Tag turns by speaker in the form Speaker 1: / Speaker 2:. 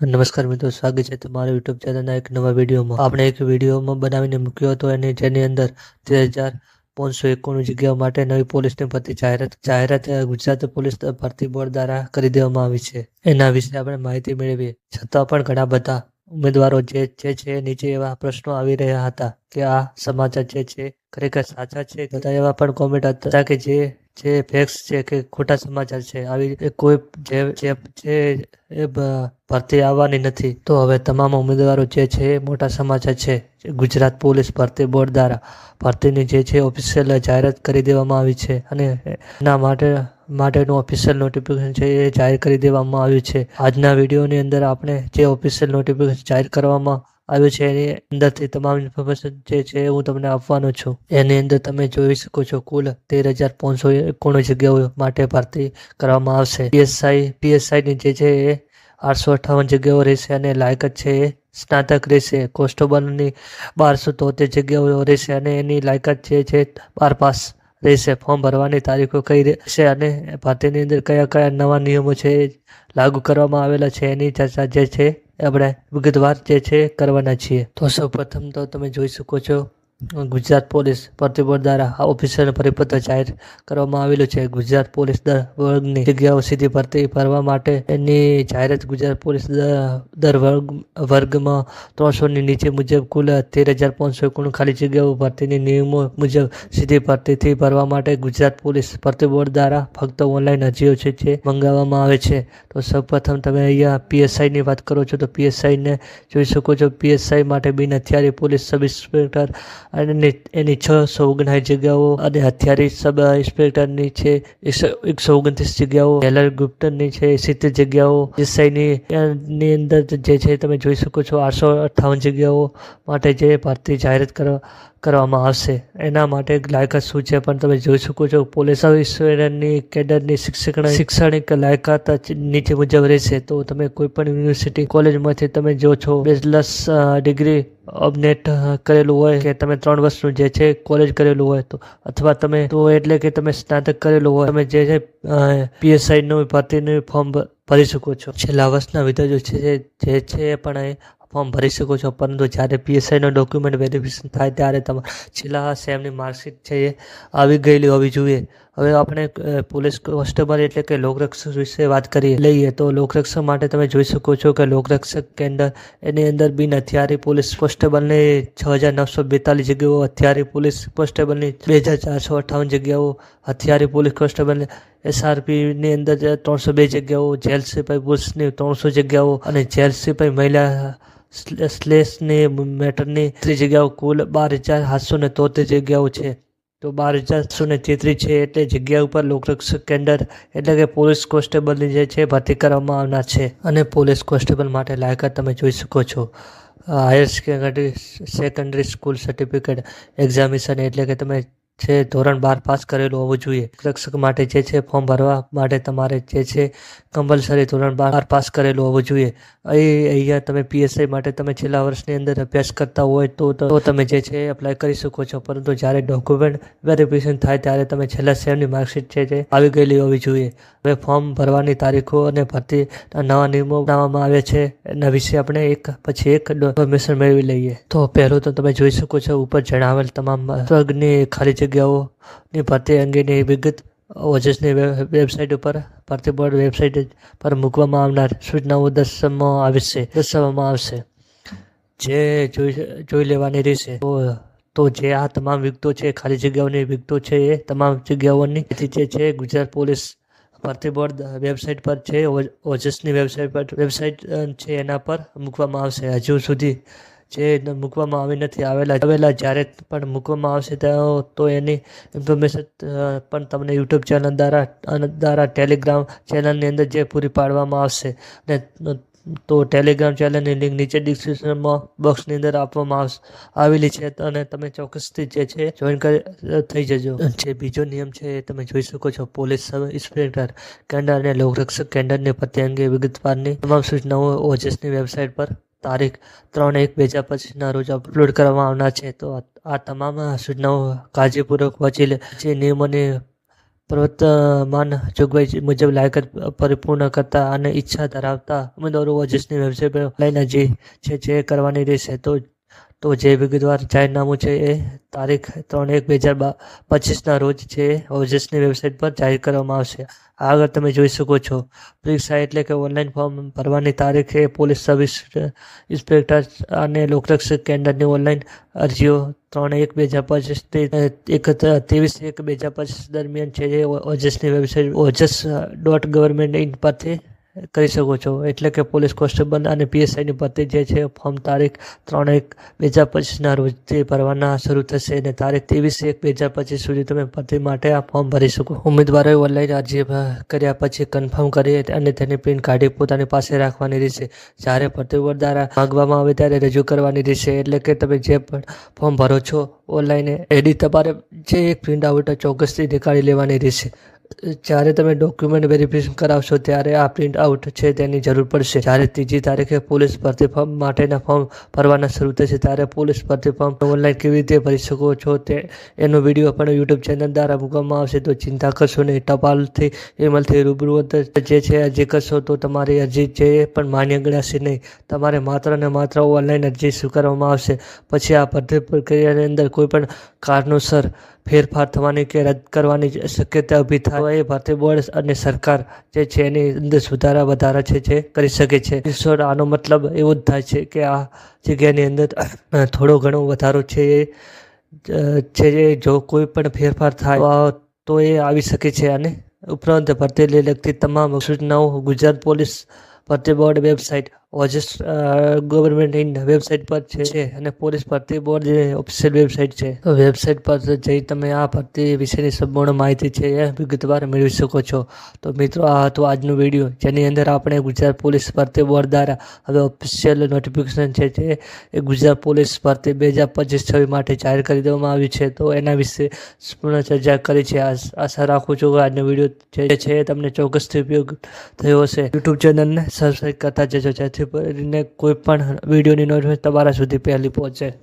Speaker 1: નમસ્કાર મિત્રો, સ્વાગત છે તમારા યુટ્યુબ ચેનલના એક નવા વિડીયોમાં. આપણે એક વિડીયોમાં બનાવીને મૂક્યો હતો અને જેની અંદર તેર હજાર પાંચસો એકોણું જગ્યાઓ માટે નવી પોલીસની ભરતી જાહેરાત જાહેરાત ગુજરાત પોલીસ ભરતી બોર્ડ દ્વારા કરી દેવામાં આવી છે. એના વિશે આપણે માહિતી મેળવીએ. છતાં પણ ઘણા બધા ઉમેદવારો જે જે છે નીચે એવા પ્રશ્નો આવી રહ્યા હતા કે આ સમાચાર જે છે ખરેખર સાચા છે? બધા એવા પણ કોમેન્ટ હતા કે જે જે ફેક્સ છે કે ખોટા સમાચાર છે, આવી કોઈ જે જે જે ભરતી આવવાની નથી. તો હવે તમામ ઉમેદવારો જે છે એ મોટા સમાચાર છે. ગુજરાત પોલીસ ભરતી બોર્ડ દ્વારા ભરતીની જે છે ઓફિશિયલ જાહેરાત કરી દેવામાં આવી છે અને એના માટે, માટેનું ઓફિશિયલ નોટિફિકેશન છે એ જાહેર કરી દેવામાં આવ્યું છે. આજના વિડીયોની અંદર આપણે જે ઓફિશિયલ નોટિફિકેશન જાહેર કરવામાં આવ્યું છે એની અંદરથી તમામ ઇન્ફોર્મેશન જે છે હું તમને આપવાનો છું. એની અંદર તમે જોઈ શકો છો કુલ તેર હજાર પાંચસો એકોણું જગ્યાઓ માટે ભરતી કરવામાં આવશે. પીએસઆઈ, પીએસઆઈની જે છે એ આઠસો અઠ્ઠાવન જગ્યાઓ રહેશે અને લાયકાત છે એ સ્નાતક રહેશે. કોન્સ્ટેબલની બારસો તોતેર જગ્યાઓ રહેશે અને એની લાયકાત જે છે બાર પાસ રહેશે. ફોર્મ ભરવાની તારીખો કઈ રહેશે અને ભરતીની અંદર કયા કયા નવા નિયમો છે લાગુ કરવામાં આવેલા છે એની ચર્ચા જે છે આપણે વિગતવાર જે છે કરવાના છીએ. તો સૌપ્રથમ તો તમે જોઈ શકો છો ગુજરાત પોલીસ ભરતી દ્વારા ઓફિશિયલ પરિપત્ર જાહેર કરવામાં આવેલું છે. ગુજરાત પોલીસ દર વર્ગની જગ્યાઓ સીધી ભરતી ભરવા માટે એની જાહેરાત ગુજરાત પોલીસ દર વર્ગ, વર્ગમાં ત્રણસોની નીચે મુજબ કુલ તેર હજાર પાંચસો એકુણ ખાલી જગ્યાઓ ભરતીની નિયમો મુજબ સીધી ભરતીથી ભરવા માટે ગુજરાત પોલીસ ભરતી દ્વારા ફક્ત ઓનલાઈન અરજીઓ છે જે મંગાવવામાં આવે છે. તો સૌપ્રથમ તમે અહીંયા પીએસઆઈની વાત કરો છો તો પીએસઆઈને જોઈ શકો છો. પીએસઆઈ માટે બિન હથિયારી પોલીસ સબ ઇન્સ્પેક્ટર અને એની- છ સો ઓગણસાઠ જગ્યાઓ અને હથિયારી સબ ઇન્સ્પેક્ટરની છે. એકસો ઓગણત્રીસ જગ્યાઓ હેલર ગુપ્તની છે સિત્તેર જગ્યાઓ, એસઆઈની અંદર જે છે, તમે જોઈ શકો છો, આઠસો અઠ્ઠાવન જગ્યાઓ માટે જે ભરતી જાહેરાત કરવા કરવામાં આવશે. એના માટે લાયકાત શું છે પણ તમે જોઈ શકો છો, પોલીસ ઇન્સ્પેક્ટરની કેડરની શિક્ષણ, શૈક્ષણિક લાયકાત નીચે મુજબ રહેશે. તો તમે કોઈ પણ યુનિવર્સિટી, કોલેજમાંથી તમે જો છો, બેચલર્સ ડિગ્રી અપનેટ કરેલું હોય કે તમે ત્રણ વર્ષનું જે છે કોલેજ કરેલું હોય તો, અથવા તમે, તો એટલે કે તમે સ્નાતક કરેલું હોય, તમે જે છે પીએસઆઈનું, ભરતીનું ફોર્મ ભરી શકો છો. છેલ્લા વર્ષના વિદ્યાર્થીઓ છે જે છે પણ ફોર્મ ભરી શકો છો. પરંતુ જ્યારે પીએસઆઈનો ડોક્યુમેન્ટ વેરિફિકેશન થાય ત્યારે તમારે છેલ્લા સેમની માર્કશીટ છે એ આવી ગયેલી હોવી જોઈએ. હવે આપણે પોલીસ કોન્સ્ટેબલ એટલે કે લોકરક્ષક વિશે વાત કરીએ, લઈએ તો લોકરક્ષક માટે તમે જોઈ શકો છો કે લોકરક્ષક કેન્દ્ર એની અંદર બિન હથિયારી પોલીસ કોન્સ્ટેબલની છ હજાર નવસો બેતાલીસ જગ્યાઓ, હથિયારી પોલીસ કોન્સ્ટેબલની બે હજાર ચારસો અઠ્ઠાવન જગ્યાઓ, હથિયારી પોલીસ કોન્સ્ટેબલની એસઆરપીની અંદર ત્રણસો બે જગ્યાઓ, જેલ સિપાઈ પુરુષની ત્રણસો જગ્યાઓ અને જેલ સિપાઈ મહિલા સ્લેશની, મેટરની ત્રીસ જગ્યાઓ કુલ બાર હજાર સાતસો ને તોતેર જગ્યાઓ છે. તો બાર હજાર સાતસો ને તેત્રીસ છે એટલે જગ્યા ઉપર લોકરક્ષક કેન્દ્ર એટલે કે પોલીસ કોન્સ્ટેબલની જે છે ભરતી કરવામાં આવનાર છે. અને પોલીસ કોન્સ્ટેબલ માટે લાયકાત તમે જોઈ શકો છો. Higher secondary secondary school certificate examination એટલે કે તમે છે, ધોરણ બાર પાસ કરેલું હોવું જોઈએ. રક્ષક માટે જે છે, ફોર્મ ભરવા માટે તમારે જે છે કમ્પલસરી ધોરણ બાર પાસ કરેલું હોવું જોઈએ. અહીં અહીંયા તમે પીએસઆઈ માટે તમે છેલ્લા વર્ષની અંદર અભ્યાસ કરતા હોય તો તો તમે જે છે એપ્લાય કરી શકો છો. પરંતુ જ્યારે ડોક્યુમેન્ટ વેરિફિકેશન થાય ત્યારે તમે છેલ્લા સેમની માર્કશીટ છે, જે આવી ગયેલી હોવી જોઈએ. હવે ફોર્મ ભરવાની તારીખો અને ભરતી નવા નિયમો બનાવવામાં આવે છે. એના વિશે આપણે એક, પછી એક ઇન્ફોર્મેશન મેળવી લઈએ. તો પહેલું તો તમે જોઈ શકો છો, ઉપર જણાવેલ તમામ વર્ગની ખાલી જગ્યાઓની ભરતી અંગેની વિગત ઓજસની વેબસાઇટ ઉપર ભરતી બોર્ડ વેબસાઇટ પર મૂકવામાં આવનાર સૂચનાઓ દર્શાવવામાં આવશે દર્શાવવામાં આવશે. જે જોઈ જોઈ લેવાની રહેશે. તો જે આ તમામ વિગતો છે, ખાલી જગ્યાઓની વિગતો છે, એ તમામ જગ્યાઓની જે છે, ગુજરાત પોલીસ ભરતી બોર્ડ વેબસાઇટ પર છે, ઓજ- ઓજસની વેબસાઇટ પર વેબસાઇટ છે, એના પર મૂકવામાં આવશે. હજુ સુધી જે મૂકવામાં આવી નથી, આવેલા આવેલા જ્યારે પણ મૂકવામાં આવશે તો એની ઇન્ફોર્મેશન પણ તમને યુટ્યુબ ચેનલ દ્વારા દ્વારા ટેલિગ્રામ ચેનલની અંદર જે પૂરી પાડવામાં આવશે. ને તો ટેલિગ્રામ ચેનલની લિંક નીચે ડિસ્ક્રિપ્શનમાં બોક્સની અંદર આપવામાં આવેલી છે. અને તમે ચોક્કસથી જે છે જોઈન કરી થઈ જજો. જે બીજો નિયમ છે એ તમે જોઈ શકો છો. પોલીસ સબ ઇન્સ્પેક્ટર કેન્ડર અને લોકરક્ષક કેન્ડરની ભરતી અંગે વિગતવારની તમામ સૂચનાઓ ઓજસની વેબસાઇટ પર તારીખ ત્રણ એક બે હજાર પચીસના રોજ અપલોડ કરવામાં આવનાર છે. તો આ તમામ સૂચનાઓ કાળજીપૂર્વક વાંચી લે. જે નિયમોની પ્રવર્તમાન જોગવાઈ મુજબ લાયકાત પરિપૂર્ણ કરતા અને ઈચ્છા ધરાવતા ઉમેદવારો ઓજસની વેબસાઇટ પર ઓનલાઈન અરજી છે જે કરવાની રહેશે. તો તો જે વિગતવાર જાહેરનામું છે એ તારીખ ત્રણ એક બે હજાર પચીસના રોજ છે, ઓજસની વેબસાઇટ પર જાહેર કરવામાં આવશે. આગળ તમે જોઈ શકો છો. પરીક્ષા એટલે કે ઓનલાઈન ફોર્મ ભરવાની તારીખ એ પોલીસ સર્વિસ ઇન્સ્પેક્ટર અને લોકરક્ષક કેન્દ્રની ઓનલાઈન અરજીઓ ત્રણ એક બે હજાર પચીસથી એક ત્રેવીસ એક બે હજાર પચીસ દરમિયાન છે જે ઓજસની website, Ojas dot government in પરથી કરી શકો છો. એટલે કે પોલીસ કોન્સ્ટેબલ અને પીએસઆઈની ભરતી જે છે, ફોર્મ તારીખ ત્રણ એક બે હજાર પચીસના રોજથી ભરવાના શરૂ થશે અને તારીખ ત્રેવીસ એક બે હજાર પચીસ સુધી તમે ભરતી માટે આ ફોર્મ ભરી શકો. ઉમેદવારોએ ઓનલાઈન અરજી કર્યા પછી કન્ફર્મ કરી અને તેની પ્રિન્ટ કાઢી પોતાની પાસે રાખવાની રહેશે. જ્યારે ભરતી બોર્ડ દ્વારા માગવામાં આવે ત્યારે રજૂ કરવાની રહેશે. એટલે કે તમે જે પણ ફોર્મ ભરો છો ઓનલાઈન એડી તમારે જે એક પ્રિન્ટ આઉટ ચોક્કસથી નીકાળી લેવાની રહેશે. જ્યારે તમે ડોક્યુમેન્ટ વેરિફિકેશન કરાવશો ત્યારે આ પ્રિન્ટ આઉટ છે તેની જરૂર પડશે. જ્યારે ત્રીજી તારીખે પોલીસ ભરતી ફોર્મ માટેના ફોર્મ ભરવાના શરૂ થશે ત્યારે પોલીસ ભરતી ફોર્મ ઓનલાઈન કેવી રીતે ભરી શકો છો તે એનો વીડિયો પણ યુટ્યુબ ચેનલ દ્વારા મૂકવામાં આવશે. તો ચિંતા કરશો નહીં. ટપાલથી ઈમેલથી રૂબરૂ જે છે અરજી કરશો તો તમારી અરજી જે પણ માન્ય ગણાશે નહીં. તમારે માત્ર ને માત્ર ઓનલાઈન અરજી સ્વીકારવામાં આવશે. પછી આ ભરતી પ્રક્રિયાની અંદર કોઈ પણ કારણોસર ફેરફાર થવાની કે રદ કરવાની શક્યતા ઊભી થાય એ ભારતીય બોર્ડ અને સરકાર જે છે એની અંદર સુધારા વધારા છે, જે કરી શકે છે. આનો મતલબ એવો જ થાય છે કે આ જગ્યાની અંદર થોડો ઘણો વધારો છે, એ છે જે જો કોઈ પણ ફેરફાર થાય, તો એ આવી શકે છે અને ઉપરાંત ભરતીને લગતી તમામ સૂચનાઓ ગુજરાત પોલીસ ભરતી board website Ojas government website પર છે અને પોલીસ ભરતી બોર્ડ જે ઓફિશિયલ વેબસાઇટ છે. વેબસાઇટ પર જઈ તમે આ ભરતી વિશેની સંપૂર્ણ માહિતી છે એ વિગતવાર મેળવી શકો છો. તો મિત્રો, આ હતો આજનો વીડિયો જેની અંદર આપણે ગુજરાત પોલીસ ભરતી બોર્ડ દ્વારા હવે ઓફિશિયલ નોટિફિકેશન છે જે એ ગુજરાત પોલીસ ભરતી બે હજાર પચીસ છવ્વીસ માટે જાહેર કરી દેવામાં આવી છે. તો એના વિશે સંપૂર્ણ ચર્ચા કરી છે. આશા રાખું છું કે આજનો વીડિયો જે છે તમને ચોક્કસથી ઉપયોગ થયો હશે. યુટ્યુબ ચેનલને સબસ્ક્રાઈબ કરતા જજો. જેથી કરીને કોઈ પણ વિડીયોની નોટિફિકેશન તમારા સુધી પહેલી પહોંચે.